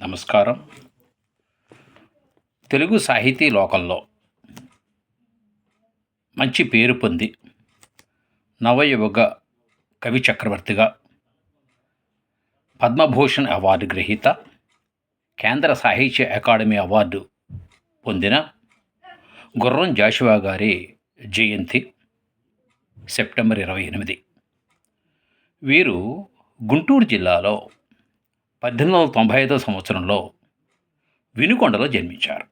నమస్కారం. తెలుగు సాహితీ లోకంలో మంచి పేరు పొంది నవయుగ కవి చక్రవర్తిగా పద్మభూషణ్ అవార్డు గ్రహీత కేంద్ర సాహిత్య అకాడమీ అవార్డు పొందిన గుర్రం జాషువా గారి జయంతి సెప్టెంబర్ ఇరవై ఎనిమిది. వీరు గుంటూరు జిల్లాలో పద్దెనిమిది వందల తొంభై ఐదో సంవత్సరంలో వినుకొండలో జన్మించారు.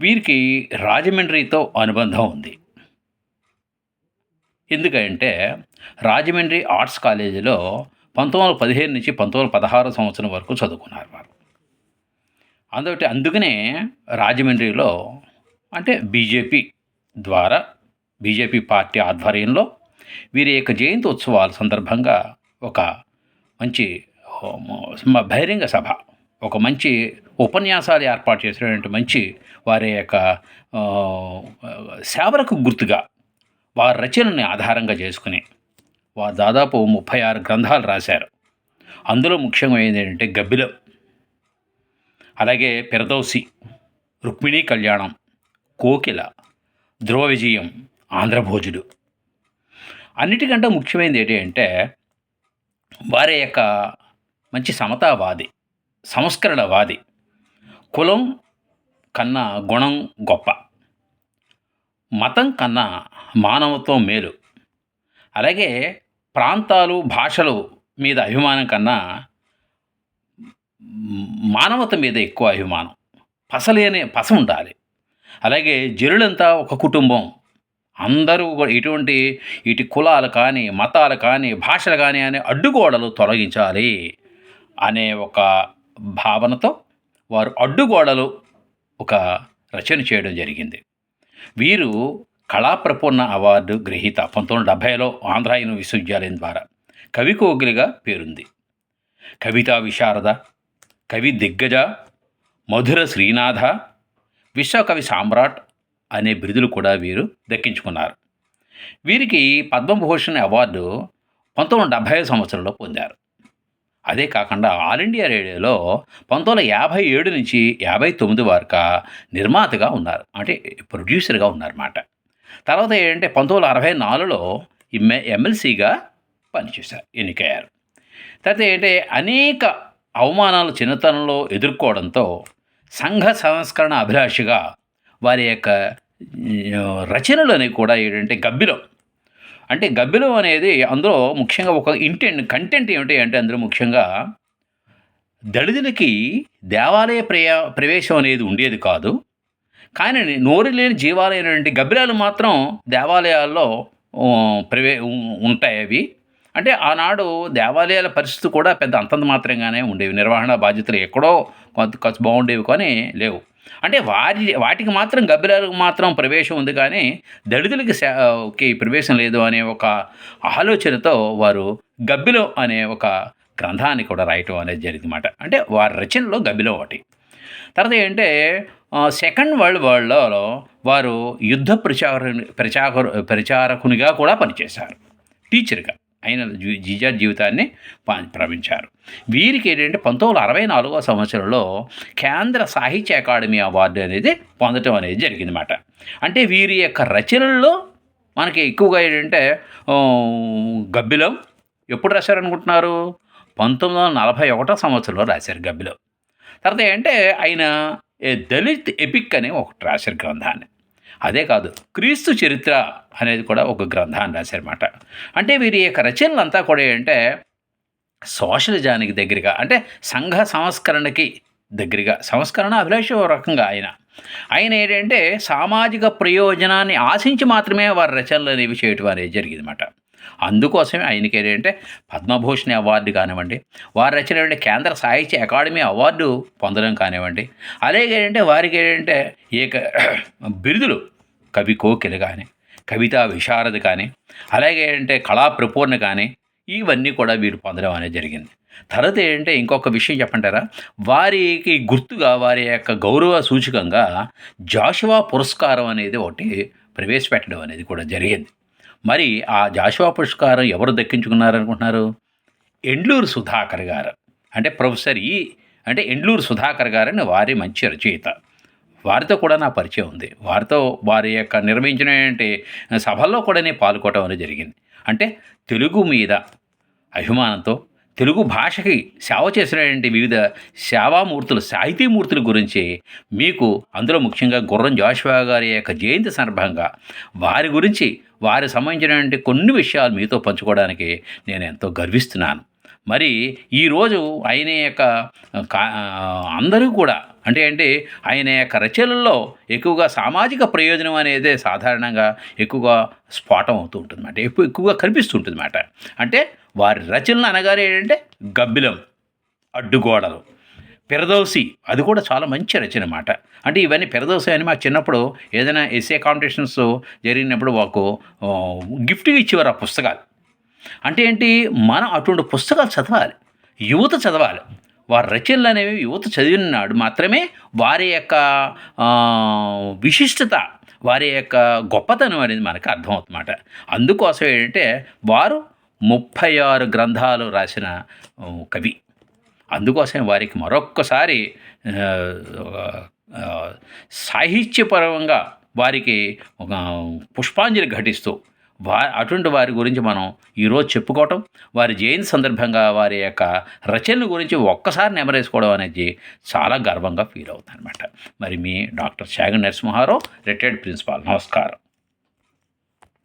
వీరికి రాజమండ్రితో అనుబంధం ఉంది. ఎందుకంటే రాజమండ్రి ఆర్ట్స్ కాలేజీలో పంతొమ్మిది వందల పదిహేను నుంచి పంతొమ్మిది వందల పదహారు సంవత్సరం వరకు చదువుకున్నారు వారు. అందుకే అందుకనే రాజమండ్రిలో అంటే బీజేపీ ద్వారా బీజేపీ పార్టీ ఆధ్వర్యంలో వీరి యొక్క జయంతి ఉత్సవాల సందర్భంగా ఒక మంచి బహిరంగ సభ. ఒక మంచి ఉపన్యాసాలు ఏర్పాటు చేసినటువంటి మంచి వారి యొక్క సేవలకు గుర్తుగా వారి రచనని ఆధారంగా చేసుకుని వారు దాదాపు ముప్పై ఆరు గ్రంథాలు రాశారు. అందులో ముఖ్యంగా ఏంటంటే గబ్బిలం అలాగే పెరదౌసి రుక్మిణీ కళ్యాణం కోకిల ధ్రువ విజయం ఆంధ్రభోజుడు అన్నిటికంటే ముఖ్యమైనది ఏంటి అంటే వారి యొక్క మంచి సమతావాది సంస్కరణవాది. కులం కన్నా గుణం గొప్ప. మతం కన్నా మానవత్వం మేలు. అలాగే ప్రాంతాలు భాషలు మీద అభిమానం కన్నా మానవత మీద ఎక్కువ అభిమానం. పసలేనే పస ఉండాలి. అలాగే జనులంతా ఒక కుటుంబం. అందరూ ఇటువంటి ఎటువంటి ఇటు కులాలు కానీ మతాలు కానీ భాషలు కానీ అనే అడ్డుగోడలు తొలగించాలి. అనే ఒక భావనతో వారు అడ్డుగోడలు ఒక రచన చేయడం జరిగింది. వీరు కళాప్రపూర్ణ అవార్డు గ్రహీత పంతొమ్మిది వందల డెబ్భైలో ఆంధ్ర యూని విశ్వవిద్యాలయం ద్వారా కవి కోగిలిగా పేరుంది. కవితా విశారద కవి దిగ్గజ మధుర శ్రీనాథ విశ్వకవి సామ్రాట్ అనే బిరుదులు కూడా వీరు దక్కించుకున్నారు. వీరికి పద్మభూషణ్ అవార్డు పంతొమ్మిది వందల డెబ్భై సంవత్సరంలో పొందారు. అదే కాకుండా ఆల్ ఇండియా రేడియోలో పంతొమ్మిది వందల యాభై ఏడు నుంచి యాభై తొమ్మిది వరకు నిర్మాతగా ఉన్నారు. అంటే ప్రొడ్యూసర్గా ఉన్నారన్నమాట. తర్వాత ఏంటంటే పంతొమ్మిది వందల అరవై నాలుగులో ఈ ఎమ్మెల్సీగా పనిచేశారు ఎన్నికయ్యారు. తర్వాత ఏంటంటే అనేక అవమానాలు చిన్నతనంలో ఎదుర్కోవడంతో సంఘ సంస్కరణ అభిలాషిగా వారి యొక్క రచనలు అనేవి కూడా ఏంటంటే గబ్బిలం. అంటే గబ్బిలం అనేది అందులో ముఖ్యంగా ఒక ఇంటెంట్ కంటెంట్ ఏమిటి అంటే అందులో ముఖ్యంగా దళితులకి దేవాలయ ప్రయా ప్రవేశం అనేది ఉండేది కాదు. కానీ నోరు లేని జీవాలైనటువంటి గబ్బిలాలు మాత్రం దేవాలయాల్లో ప్రవే ఉంటాయి అవి. అంటే ఆనాడు దేవాలయాల పరిస్థితి కూడా పెద్ద అంతంత మాత్రంగానే ఉండేవి. నిర్వహణ బాధ్యతలు ఎక్కడో కొంత ఖర్చు బాగుండేవి కానీ లేవు. అంటే వారి వాటికి మాత్రం గబ్బిలాలకు మాత్రం ప్రవేశం ఉంది కానీ దళితులకి ప్రవేశం లేదు అనే ఒక ఆలోచనతో వారు గబ్బిలం అనే ఒక గ్రంథాన్ని కూడా రాయటం అనేది జరిగిందన్నమాట. అంటే వారి రచనలో గబ్బిలం ఒకటి. తర్వాత ఏంటంటే సెకండ్ వరల్డ్ వార్లో వారు యుద్ధ ప్రచార ప్రచార ప్రచారకునిగా కూడా పనిచేశారు. టీచర్గా. ఆయన జీ- జీవితాన్ని పా- ప్రారంభించారు. వీరికి ఏంటంటే పంతొమ్మిది వందల అరవై నాలుగవ సంవత్సరంలో కేంద్ర సాహిత్య అకాడమీ అవార్డు అనేది పొందటం అనేది జరిగిందన్నమాట. అంటే వీరి యొక్క రచనల్లో మనకి ఎక్కువగా ఏంటంటే గబ్బిలం ఎప్పుడు రాశారనుకుంటున్నారు? పంతొమ్మిది వందల నలభై ఒకటో సంవత్సరంలో రాశారు గబ్బిలం. తర్వాత ఏంటంటే ఆయన ఏ దళిత్ ఎపిక్ అనే ఒకటి రాశారు గ్రంథాన్ని. అదే కాదు క్రీస్తు చరిత్ర అనేది కూడా ఒక గ్రంథాన్ని రాశారన్నమాట. అంటే వీరి యొక్క రచనలంతా కూడా ఏంటంటే సోషలిజానికి దగ్గరగా అంటే సంఘ సంస్కరణకి దగ్గరగా సంస్కరణ అభిలాష రకంగా ఆయన. ఆయన ఏంటంటే సామాజిక ప్రయోజనాన్ని ఆశించి మాత్రమే వారి రచనలు అనేవి చేయటం అనేది జరిగిందన్నమాట. అందుకోసమే ఆయనకి ఏంటంటే పద్మభూషణ్ అవార్డు కానివ్వండి వారి రచన ఏంటంటే కేంద్ర సాహిత్య అకాడమీ అవార్డు పొందడం కానివ్వండి అలాగే ఏంటంటే వారికి ఏంటంటే ఏక బిరుదులు కవి కోకిల కానీ కవితా విశారద కానీ అలాగే అంటే కళా ప్రపూర్ణ కానీ ఇవన్నీ కూడా వీరు పొందడం అనేది జరిగింది. తర్వాత ఏంటంటే ఇంకొక విషయం చెప్పంటారా? వారికి గుర్తుగా వారి యొక్క గౌరవ సూచకంగా జాషువా పురస్కారం అనేది ఒకటి ప్రవేశపెట్టడం అనేది కూడా జరిగింది. మరి ఆ జాషువా పురస్కారం ఎవరు దక్కించుకున్నారనుకుంటున్నారు ఎండ్లూరు సుధాకర్ గారు. అంటే ప్రొఫెసర్ ఈ అంటే ఎండ్లూరు సుధాకర్ గారని వారి మంచి రచయిత. వారితో కూడా నా పరిచయం ఉంది. వారితో వారి యొక్క నిర్వహించిన సభల్లో కూడా నేను పాల్గొనడం అనేది జరిగింది. అంటే తెలుగు మీద అభిమానంతో తెలుగు భాషకి సేవ చేసినటువంటి వివిధ సేవామూర్తులు సాహితీమూర్తుల గురించి మీకు అందులో ముఖ్యంగా గుర్రం జాషువా గారి యొక్క జయంతి సందర్భంగా వారి గురించి వారి సంబంధించినటువంటి కొన్ని విషయాలు మీతో పంచుకోవడానికి నేను ఎంతో గర్విస్తున్నాను. మరి ఈరోజు ఆయన యొక్క కా అందరూ కూడా అంటే ఏంటి? ఆయన యొక్క రచనల్లో ఎక్కువగా సామాజిక ప్రయోజనం అనేది సాధారణంగా ఎక్కువగా స్ఫోటం అవుతూ ఉంటుంది అన్నమాట ఎక్కువ ఎక్కువగా కనిపిస్తుంటుంది అన్నమాట అంటే వారి రచనలు అనగానే ఏంటంటే గబ్బిలం అడ్డుగోడలు పెరదోసి అది కూడా చాలా మంచి రచన అన్నమాట అంటే ఇవన్నీ పెరదోసి అని మా చిన్నప్పుడు ఏదైనా ఎస్ఏ కాంపిటీషన్స్ జరిగినప్పుడు మాకు గిఫ్ట్గా ఇచ్చేవారు ఆ పుస్తకాలు. అంటే ఏంటి? మనం అటువంటి పుస్తకాలు చదవాలి. యువత చదవాలి. వారి రచనలు అనేవి యువత చదివిన నాడు మాత్రమే వారి యొక్క విశిష్టత వారి యొక్క గొప్పతనం అనేది మనకు అర్థమవుతుందన్నమాట. అందుకోసం ఏంటంటే వారు ముప్పై ఆరు గ్రంథాలు రాసిన కవి. అందుకోసం వారికి మరొక్కసారి సాహిత్యపరంగా వారికి ఒక పుష్పాంజలి ఘటిస్తూ వా అటువంటి వారి గురించి మనం ఈరోజు చెప్పుకోవటం వారి జయంతి సందర్భంగా వారి యొక్క రచనల గురించి ఒక్కసారి నెమరేసుకోవడం అనేది చాలా గర్వంగా ఫీల్ అవుతాను అనమాట మరి మీ doctor Shaga Narasimharao retired principal. నమస్కారం.